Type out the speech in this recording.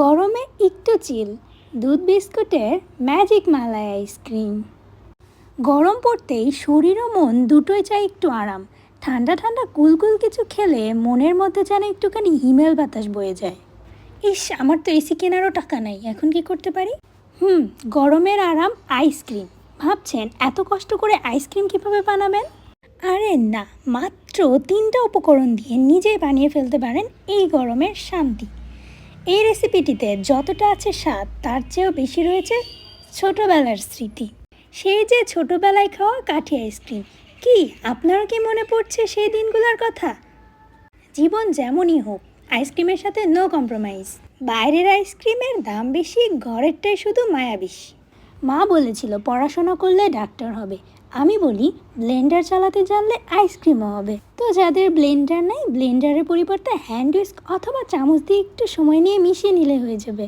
গরমে একটু চিল দুধ বিস্কুটের ম্যাজিক মালাই আইসক্রিম গরম পড়তেই শরীর ও মন দুটোই চাই একটু আরাম। ঠান্ডা ঠান্ডা কুলকুল কিছু খেলে মনের মধ্যে যেন একটুখানি হিমেল বাতাস বয়ে যায়। ইস, আমার তো এসি কেনারও টাকা নাই, এখন কি করতে পারি? হুম, গরমের আরাম আইসক্রিম ভাবছেন, এত কষ্ট করে আইসক্রিম কীভাবে বানাবেন? আরে না, মাত্র তিনটা উপকরণ দিয়ে নিজেই বানিয়ে ফেলতে পারেন এই গরমের শান্তি। এই রেসিপিটিতে যতটা আছে স্বাদ, তার চেয়েও বেশি রয়েছে ছোটোবেলার স্মৃতি। সেই যে ছোটোবেলায় খাওয়া কাঠি আইসক্রিম, কি আপনারও কি মনে পড়ছে সেই দিনগুলোর কথা? জীবন যেমনই হোক, আইসক্রিমের সাথে নো কম্প্রোমাইজ বাইরের আইসক্রিমের দাম বেশি, ঘরেরটাই শুধু মায়া বেশি মা বলেছিল, পড়াশোনা করলে ডাক্তার হবে। আমি বলি ব্লেন্ডার চালাতে জানলে আইসক্রিমও হবে। তো যাদের ব্লেন্ডার নেই ব্লেন্ডারের পরিবর্তে হ্যান্ড উইস্ক অথবা চামচ দিয়ে একটু সময় নিয়ে মিশিয়ে নিলে হয়ে যাবে।